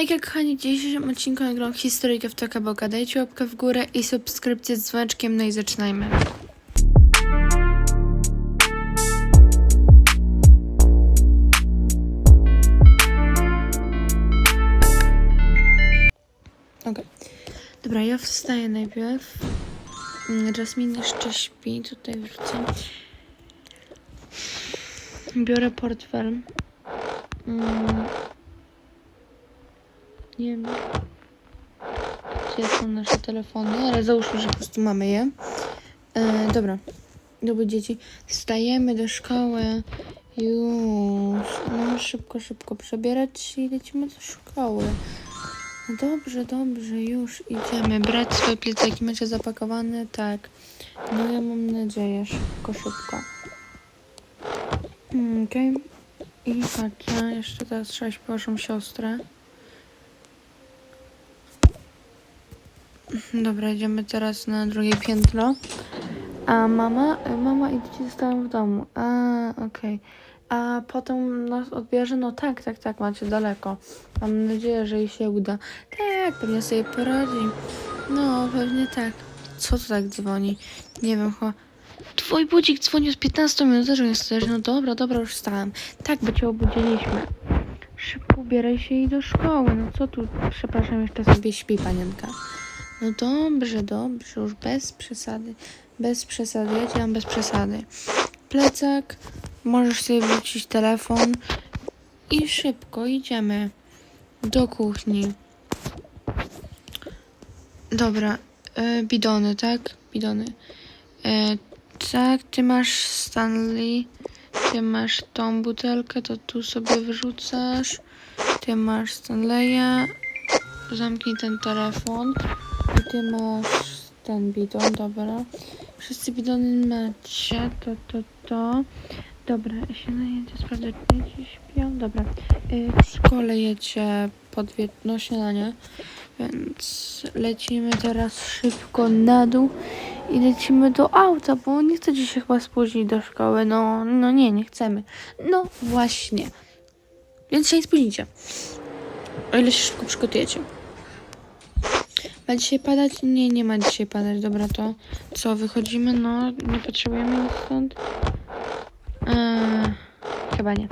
Hejka kochani, w dzisiejszym odcinku nagram historyjkę w Toka Boga. Dajcie łapkę w górę i subskrypcję z dzwoneczkiem, no i zaczynajmy. Okej. Dobra, ja wstaję najpierw. Mm, Jasmine jeszcze śpi, tutaj wrzucę. Biorę portfel. Mm. Nie wiem. Gdzie są nasze telefony, ale załóżmy, że po prostu mamy je. E, dobra. Dobra, dzieci. Wstajemy do szkoły. Już. No, szybko, szybko przebierać się i lecimy do szkoły. No dobrze, dobrze, już idziemy. Brać swoje plecaki, macie zapakowane? Tak. No ja mam nadzieję. Szybko, szybko. Mm, Okej. I patrzę, jeszcze teraz trzeba iść po siostrę. Dobra, idziemy teraz na drugie piętro. A mama? E, Mama i dzieci zostają w domu. A, okej. A potem nas odbierze? No tak, tak, tak, macie daleko. Mam nadzieję, że jej się uda. Tak, pewnie sobie poradzi. No, pewnie tak. Co to tak dzwoni? Nie wiem, chyba... Twój budzik dzwonił z 15 minut, nie jesteś. No dobra, dobra, już wstałem. Tak, bo cię obudziliśmy. Szybko ubieraj się i do szkoły. No co tu? Przepraszam, jeszcze sobie śpi panienka. No dobrze, dobrze, już bez przesady. Bez przesady, ja bez przesady. Plecak, możesz sobie wrócić telefon i szybko idziemy do kuchni. Dobra, e, bidony, tak? Bidony. E, tak, ty masz Stanley, ty masz tą butelkę, to tu sobie wrzucasz. Ty masz Stanleya, zamknij ten telefon. Ty masz ten bidon, dobra. Wszyscy bidony macie, to, to, to. Dobra, ja się najedzie, sprawdzę, czy dzieci śpią. Dobra, y, w szkole jecie po dwie, no śniadanie, więc lecimy teraz szybko na dół i lecimy do auta, bo nie chcecie się chyba spóźnić do szkoły. No, no nie, nie chcemy. No właśnie. Więc się nie spóźnicie. O ile się szybko przygotujecie. Ma dzisiaj padać? Nie, nie ma dzisiaj padać. Dobra, to co, wychodzimy? No, nie potrzebujemy nic stąd. Eee, chyba nie.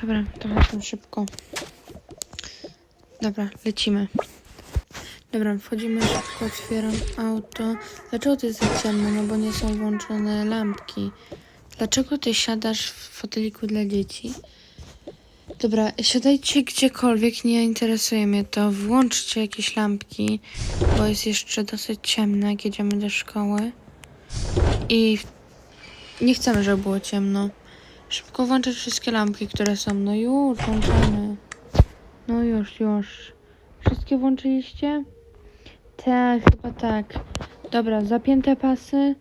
Dobra, to chodźmy szybko. Dobra, lecimy. Dobra, wchodzimy szybko, otwieram auto. Dlaczego to jest ciemno? No bo nie są włączone lampki. Dlaczego ty siadasz w foteliku dla dzieci? Dobra, siadajcie gdziekolwiek, nie interesuje mnie to. Włączcie jakieś lampki, bo jest jeszcze dosyć ciemno, jak jedziemy do szkoły. I nie chcemy, żeby było ciemno. Szybko włączać wszystkie lampki, które są. No już, włączamy. No już, już. Wszystkie włączyliście? Tak, chyba tak. Dobra, zapięte pasy.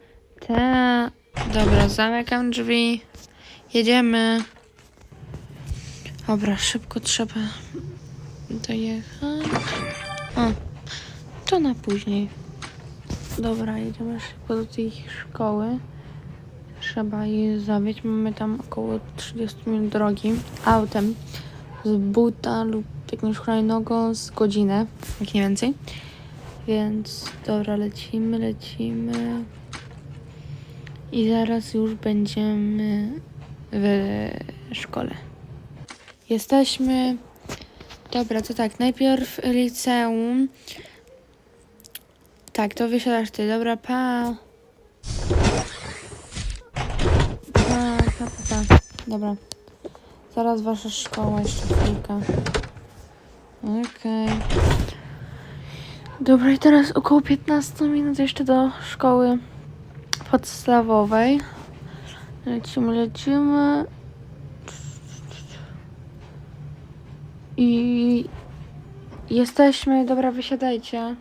Tak. Dobra, zamykam drzwi. Jedziemy. Dobra, szybko trzeba dojechać. O, to na później. Dobra, jedziemy szybko do tej szkoły. Trzeba je zawieźć. Mamy tam około 30 minut drogi autem z buta lub jakąś hulajnogą z godzinę, jak nie więcej. Więc dobra, lecimy, lecimy. I zaraz już będziemy w szkole. Jesteśmy. Dobra, to tak, najpierw liceum. Tak, to wysiadasz ty. Dobra, pa. Pa, pa, pa, pa. Dobra. Zaraz wasza szkoła, jeszcze chwilkę. Okej. Dobra, i teraz około 15 minut jeszcze do szkoły podstawowej. Lecimy, lecimy. I jesteśmy, dobra, wysiadajcie.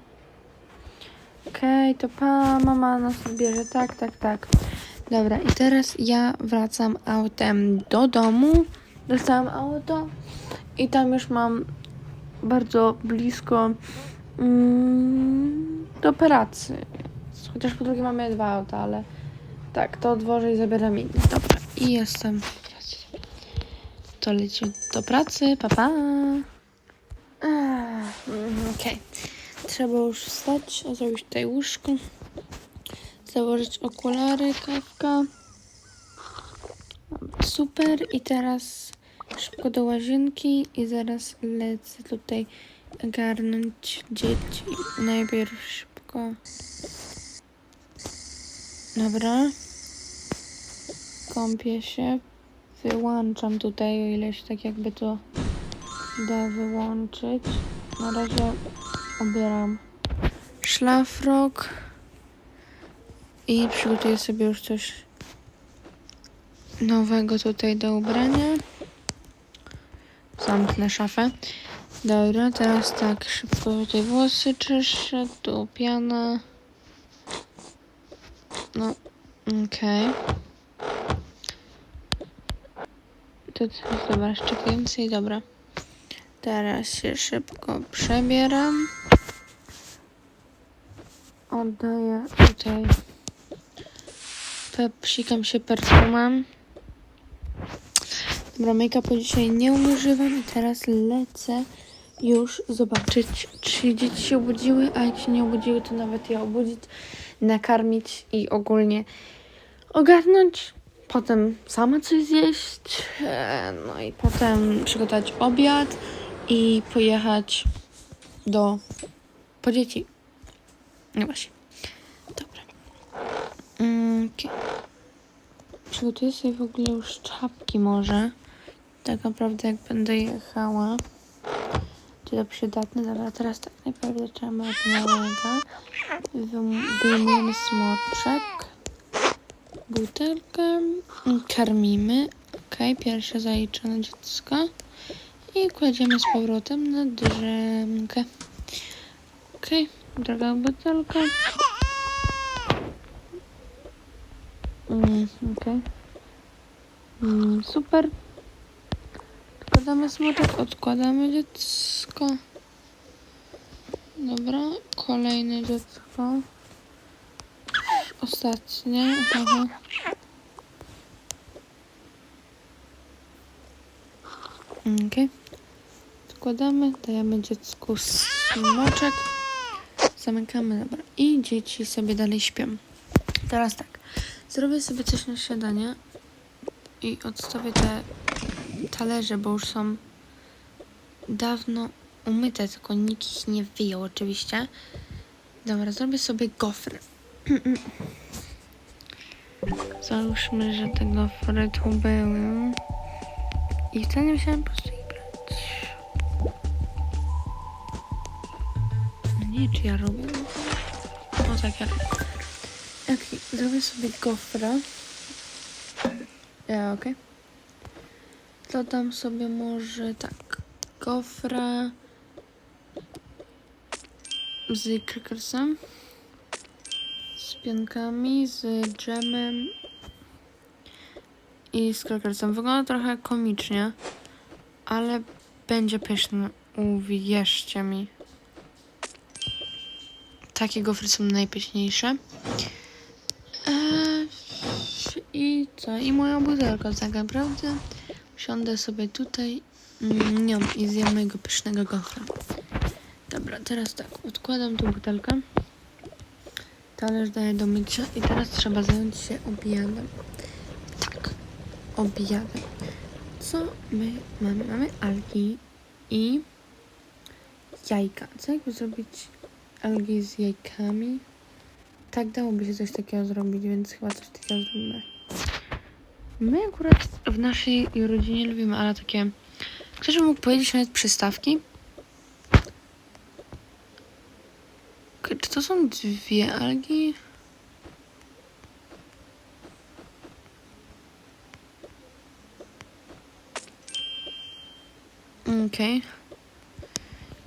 Okej, to pa, mama nas odbierze. Tak, tak, tak. Dobra, i teraz ja wracam autem do domu. Dostałam auto i tam już mam bardzo blisko mm, do pracy. Chociaż po drugie mamy dwa auta, ale tak, to odwożę i zabieram inny. Dobra, i jestem. To leci do pracy, pa pa. Okej. Trzeba już wstać, zrobić tutaj łóżko. Założyć okulary, kawka. Super. I teraz szybko do łazienki i zaraz lecę tutaj garnąć dzieci. Najpierw szybko. Dobra. Kąpię się. Wyłączam tutaj, o ile się tak jakby to da wyłączyć. Na razie obieram szlafrok i przygotuję sobie już coś nowego tutaj do ubrania. Zamknę szafę. Dobra, teraz tak szybko tutaj włosy czyszczę, tu piana. No, okej. To teraz dobra, jeszcze więcej, dobra. Teraz się szybko przebieram. Oddaję tutaj. Psikam się perfumem. Dobra, make-upu dzisiaj nie używam i teraz lecę już zobaczyć, czy dzieci się obudziły, a jak się nie obudziły, to nawet je obudzić, nakarmić i ogólnie ogarnąć. Potem sama coś zjeść, e, no i potem przygotować obiad i pojechać do po dzieci. No właśnie. Dobra. Mm, okej. Przygotuję sobie w ogóle już czapki może. Tak naprawdę jak będę jechała. Czy to przydatne? Dobra, teraz tak najpierw od małego. Wym- Wyjmujemy smoczek. Butelkę. Karmimy. Okej, pierwsze zaliczone dziecko. I kładziemy z powrotem na drzemkę. Okej, druga butelka. Mm, okej. Mm, super. Odkładamy smoczek, odkładamy dziecko. Dobra, kolejne dziecko. Ostatnie. Aha. Okej. Odkładamy, dajemy dziecku smoczek. Zamykamy, dobra. I dzieci sobie dalej śpią. Teraz tak. Zrobię sobie coś na śniadanie i odstawię te talerze, bo już są dawno umyte, tylko nikt ich nie wyjął oczywiście. Dobra, zrobię sobie gofry. Załóżmy, że te gofry tu były. I nie musiałem po prostu ich brać. Nie, czy ja robię? No tak, ja robię. Okej, zrobię sobie gofra. Ja, okej. Dodam sobie może tak. Gofra z krakersem, z piankami, z dżemem i z krakersem. Wygląda trochę komicznie, ale będzie pyszne. Uwierzcie mi. Takie gofry są najpyszniejsze. Eee, I co? I moja butelka tak naprawdę. Siądę sobie tutaj mm, nią i zjem mojego pysznego gofra. Dobra, teraz tak, odkładam tą butelkę. Talerz daję do mycia i teraz trzeba zająć się obiadem. Tak, obiadem. Co my mamy? Mamy algi i jajka. Co jakby zrobić algi z jajkami? Tak, dałoby się coś takiego zrobić, więc chyba coś takiego zrobimy. My akurat w naszej rodzinie lubimy, ale takie... Ktoś by mógł powiedzieć nawet przystawki? To są dwie algi? Okej.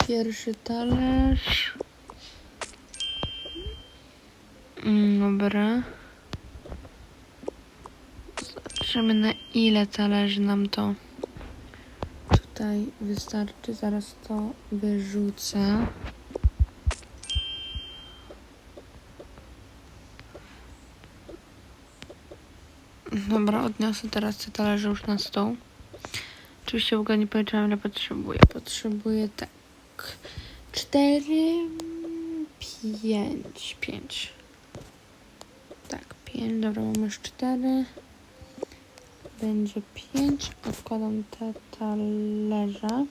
Pierwszy talerz. Mm, Dobra. Zobaczymy na ile talerzy nam to tutaj wystarczy. Zaraz to wyrzucę. Dobra, odniosę teraz te talerze już na stół. Oczywiście w ogóle nie powiedziałam ile potrzebuję. Potrzebuję tak cztery, pięć, pięć. Tak, pięć, dobra, mamy już cztery. Będzie pięć. Odkładam te talerze.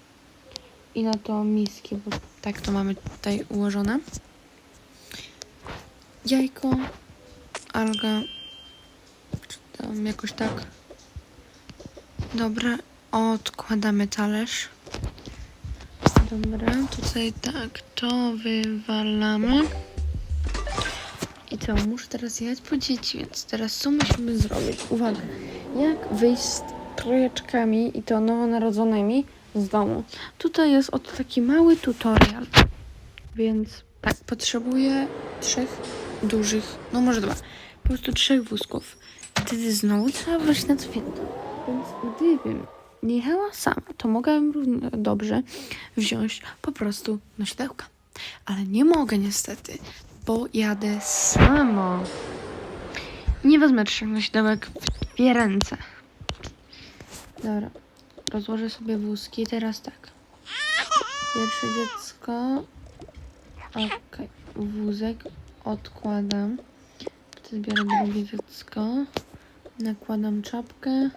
I na to miski, bo tak to mamy tutaj ułożone. Jajko, alga, jakoś tak. Dobra, odkładamy talerz. Dobra, tutaj tak, to wywalamy. I co, muszę teraz jechać po dzieci, więc teraz co musimy zrobić? Uwaga, jak wyjść z trojeczkami i to nowonarodzonymi z domu? Tutaj jest oto taki mały tutorial, więc tak, potrzebuję trzech dużych, no może dwa, po prostu trzech wózków. Wtedy znowu trzeba wejść na cwinę. Więc gdybym nie jechała sama, to mogłabym równie dobrze wziąć po prostu nośdełka. Ale nie mogę niestety, bo jadę sama. Nie wezmę trzech nośdełek w dwie ręce. Dobra, rozłożę sobie wózki. Teraz tak. Pierwsze dziecko. Okej, wózek odkładam. Biorę drugie dziecko. Nakładam czapkę.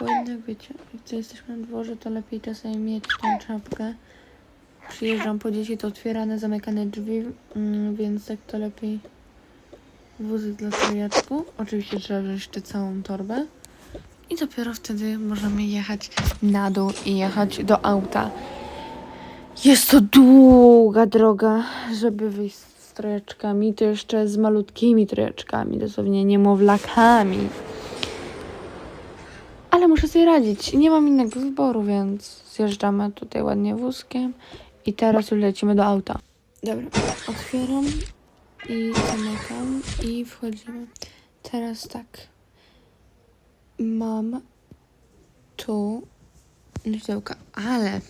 Bo jednak wiecie, jak to jesteśmy na dworze, to lepiej czasami mieć tą czapkę. Przyjeżdżam po dzieci, to otwierane, zamykane drzwi, mm, więc tak to lepiej wózek dla trójeczku. Oczywiście trzeba wziąć jeszcze całą torbę. I dopiero wtedy możemy jechać na dół i jechać do auta. Jest to długa droga, żeby wyjść trojeczkami, to jeszcze z malutkimi trojeczkami, dosłownie niemowlakami. Ale muszę sobie radzić. Nie mam innego wyboru, więc zjeżdżamy tutaj ładnie wózkiem i teraz już lecimy do auta. Dobra, otwieram i zamykam i wchodzimy. Teraz tak. Mam tu nośdełka, ale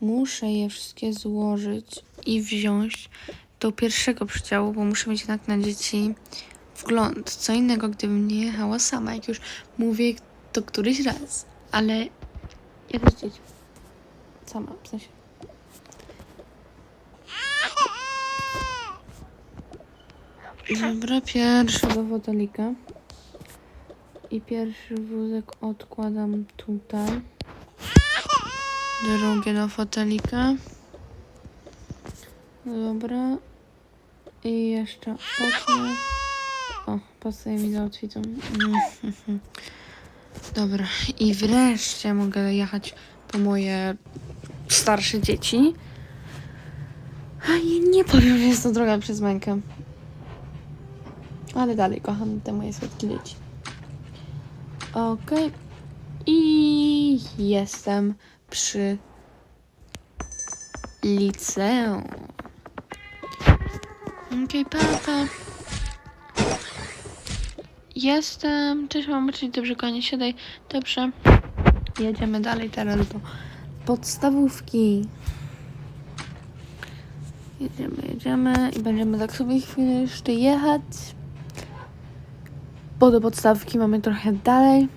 muszę je wszystkie złożyć i wziąć do pierwszego przydziału, bo muszę mieć jednak na dzieci wgląd. Co innego, gdybym nie jechała sama, jak już mówię to któryś raz, ale jadę z dziećmi. Sama, w sensie. Dobra, pierwszy do fotelika. I pierwszy wózek odkładam tutaj. Drugie do fotelika. Dobra. I jeszcze ostatnie. O, pasuje mi do outfitu. Dobra. I wreszcie mogę jechać po moje starsze dzieci. A nie powiem, że jest to droga przez mękę. Ale dalej kocham te moje słodkie dzieci. Okej. I jestem przy liceum. Okej, papa. Jestem. Cześć, mamo, czyli dobrze, konie, siadaj. Dobrze. Jedziemy dalej teraz do podstawówki. Jedziemy, jedziemy i będziemy tak sobie chwilę jeszcze jechać. Bo do podstawki mamy trochę dalej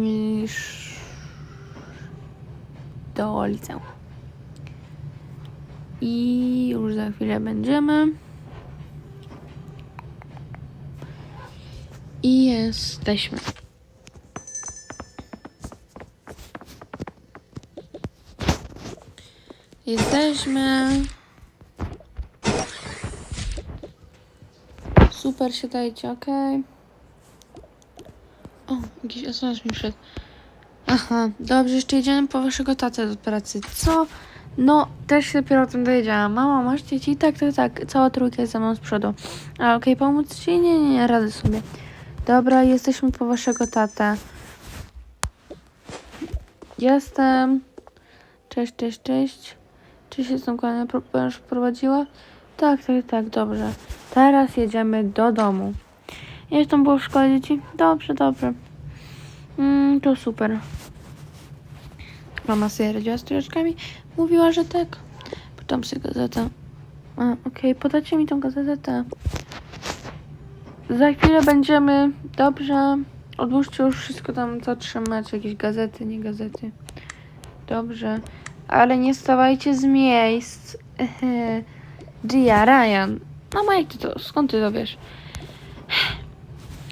niż do liceum. I już za chwilę będziemy. I jesteśmy. Jesteśmy. Super, siadajcie, okej. O, jakiś SMS mi wszedł. Aha, dobrze, jeszcze jedziemy po waszego tatę do pracy. Co? No, też się dopiero o tym dowiedziałam. Mama, masz dzieci? Tak, tak, tak. Cała trójka jest za mną z przodu. A, okej, pomóc ci? Nie, nie, nie, radzę sobie. Dobra, jesteśmy po waszego tatę. Jestem. Cześć, cześć, cześć. Czy się tą kolanę prowadziła? Tak, tak, tak, dobrze. Teraz jedziemy do domu. Jak tam było w szkole dzieci? Dobrze, dobrze. Mm, to super. Mama sobie radziła z troszeczkami? Mówiła, że tak. Pytam sobie gazetę. A, okej, podacie mi tą gazetę. Za chwilę będziemy. Dobrze. Odłóżcie już wszystko tam, co trzymacie. Jakieś gazety, nie gazety. Dobrze. ale nie stawajcie z miejsc. Gia, Ryan. No jak ty to, skąd ty to wiesz?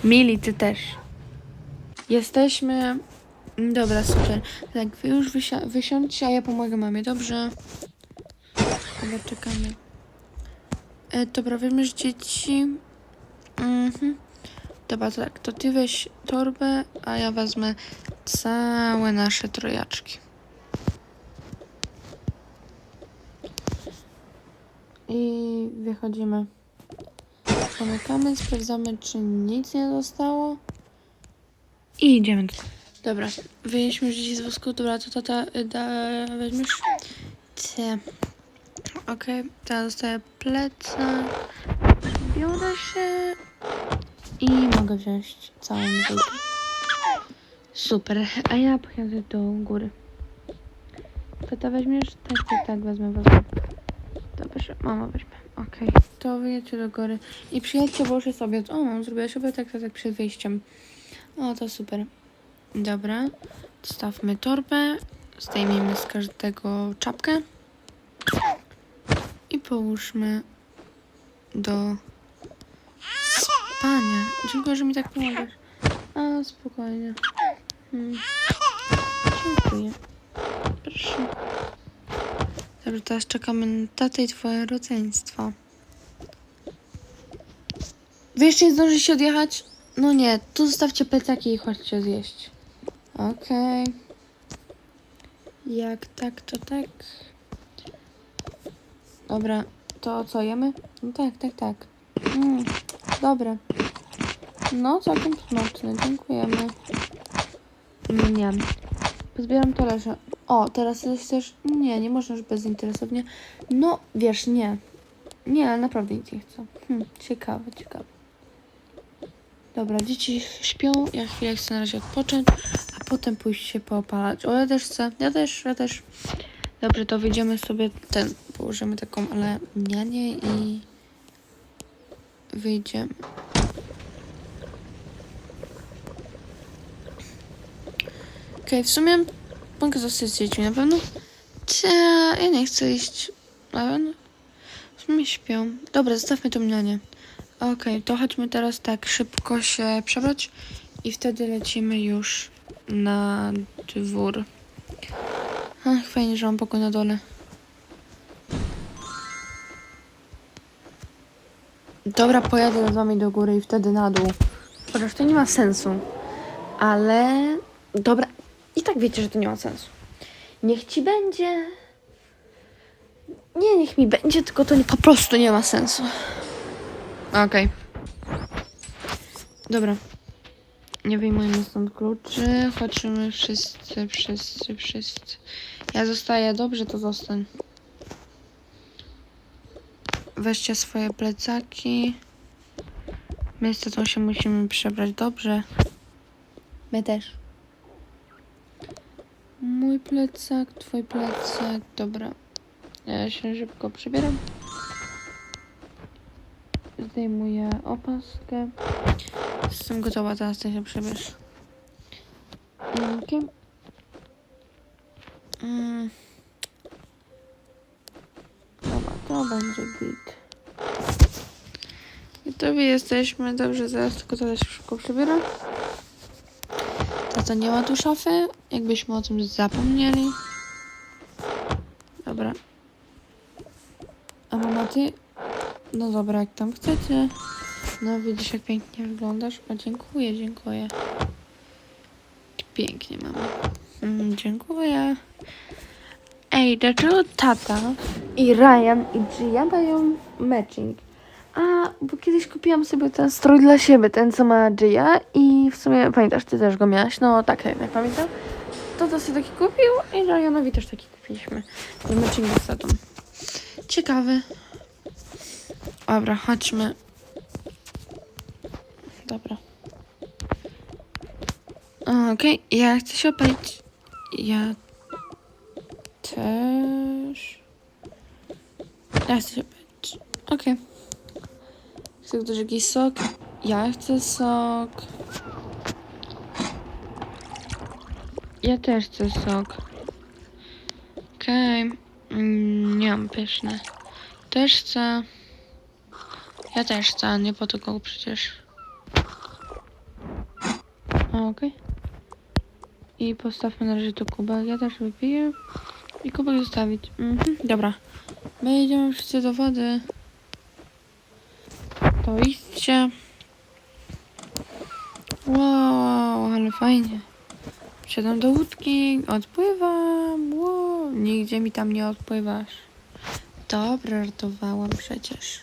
Mili, ty też. Jesteśmy... Dobra, super. Tak, wy już wysia- wysiądźcie, a ja pomogę mamie, dobrze? Dobra, czekamy. E, dobra, weźmiesz dzieci. Mhm. Dobra, to tak, to ty weź torbę, a ja wezmę całe nasze trojaczki. I wychodzimy. Zamykamy, sprawdzamy, czy nic nie zostało. I idziemy. Dobra, wyjęliśmy już dzieci z wózku. Dobra, to tata y, da, weźmiesz. Cie. Okej, teraz dostaję plecak. Biorę się i mogę wziąć całą dwójkę. Super, a ja pojadę do góry. Tata weźmiesz? Tak, tak, tak, wezmę, wezmę. Dobrze, mama weźmie. Okej, to wyjedźcie do góry. I przyjedźcie, jest obiad. O, mam zrobiłaś obiad, tak, tak, tak, przed wyjściem. O, to super. Dobra, stawmy torbę, zdejmijmy z każdego czapkę i połóżmy do spania. Dziękuję, że mi tak pomagasz. A, spokojnie. Hmm. Dziękuję. Proszę. Dobrze, teraz czekamy na tatę i twoje rodzeństwo. Wy jeszcze nie zdążycie odjechać? No nie, tu zostawcie plecaki i chodźcie zjeść. Okej. Jak tak, to tak. Dobra, to co, jemy? No tak, tak, tak. Mm, dobre. No, całkiem smaczne, dziękujemy. Nie, nie. Pozbieram talerze. O, teraz coś chcesz? Nie, nie można już bezinteresownie. No, wiesz, nie. Nie, naprawdę nic nie chcę. Hm, ciekawe, ciekawe. Dobra, dzieci śpią, ja chwilę chcę na razie odpocząć, a potem pójść się poopalać. O, ja też chcę, ja też, ja też. Dobrze, to wyjdziemy sobie ten, położymy taką alenianie i wyjdziemy. Okej, w sumie mogę zostać z dziećmi na pewno. Cia, ja nie chcę iść. Na pewno. W sumie śpią. Dobra, zostawmy to mnianie. Okej, to chodźmy teraz tak szybko się przebrać i wtedy lecimy już na dwór. Ach, fajnie, że mam pokój na dole. Dobra, pojadę z wami do góry i wtedy na dół. Chociaż to nie ma sensu. Ale... Dobra, i tak wiecie, że to nie ma sensu. Niech ci będzie... Nie, niech mi będzie, tylko to nie, po prostu nie ma sensu. Okej. Dobra. Nie wyjmujmy stąd kluczy. Chodźmy wszyscy, wszyscy, wszyscy. Ja zostaję. Dobrze, to zostań. Weźcie swoje plecaki. My tatą się musimy przebrać dobrze. My też. Mój plecak, twój plecak. Dobra. Ja się szybko przebieram. Zdejmuję opaskę. Jestem gotowa, teraz ty się przebierz. Okay. Mm. To będzie git. Gotowi jesteśmy. Dobrze, zaraz tylko się szybko przebieram. Tata nie ma tu szafy, jakbyśmy o tym zapomnieli. Dobra. A mama ty? No dobra, jak tam chcecie. No widzisz jak pięknie wyglądasz. O, dziękuję, dziękuję. Pięknie mama. Mm, dziękuję. Ej, dlaczego tata i Ryan i Gia mają matching? A, bo kiedyś kupiłam sobie ten strój dla siebie, ten co ma Gia i w sumie pamiętasz, ty też go miałaś, no tak, jak pamiętam. To to sobie taki kupił i Ryanowi też taki kupiliśmy. Z matchingu z tatą. Ciekawy. Dobra, chodźmy. Dobra. Okej, ja chcę się opalić. Ja też. Ja chcę się opalić. Okej. Chce ktoś jakiś sok? Ja chcę sok. Ja też chcę sok. Okej. Mm, Nie mam pyszne. Też chcę. Ja też chcę, nie po to przecież. Okej. I postawmy na razie to kubek. Ja też wypiję. I kubek zostawić. Mhm, dobra. My jedziemy wszyscy do wody. To idźcie. Wow, ale fajnie. Wsiadam do łódki, odpływam. Wow, nigdzie mi tam nie odpływasz. Dobra, ratowałam przecież.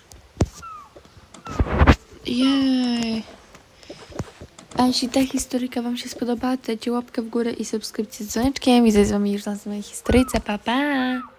Jej. A jeśli ta historyjka Wam się spodobała, to dajcie łapkę w górę i subskrypcję z dzwoneczkiem. I z Wami już na następnej historyjce. Pa, pa!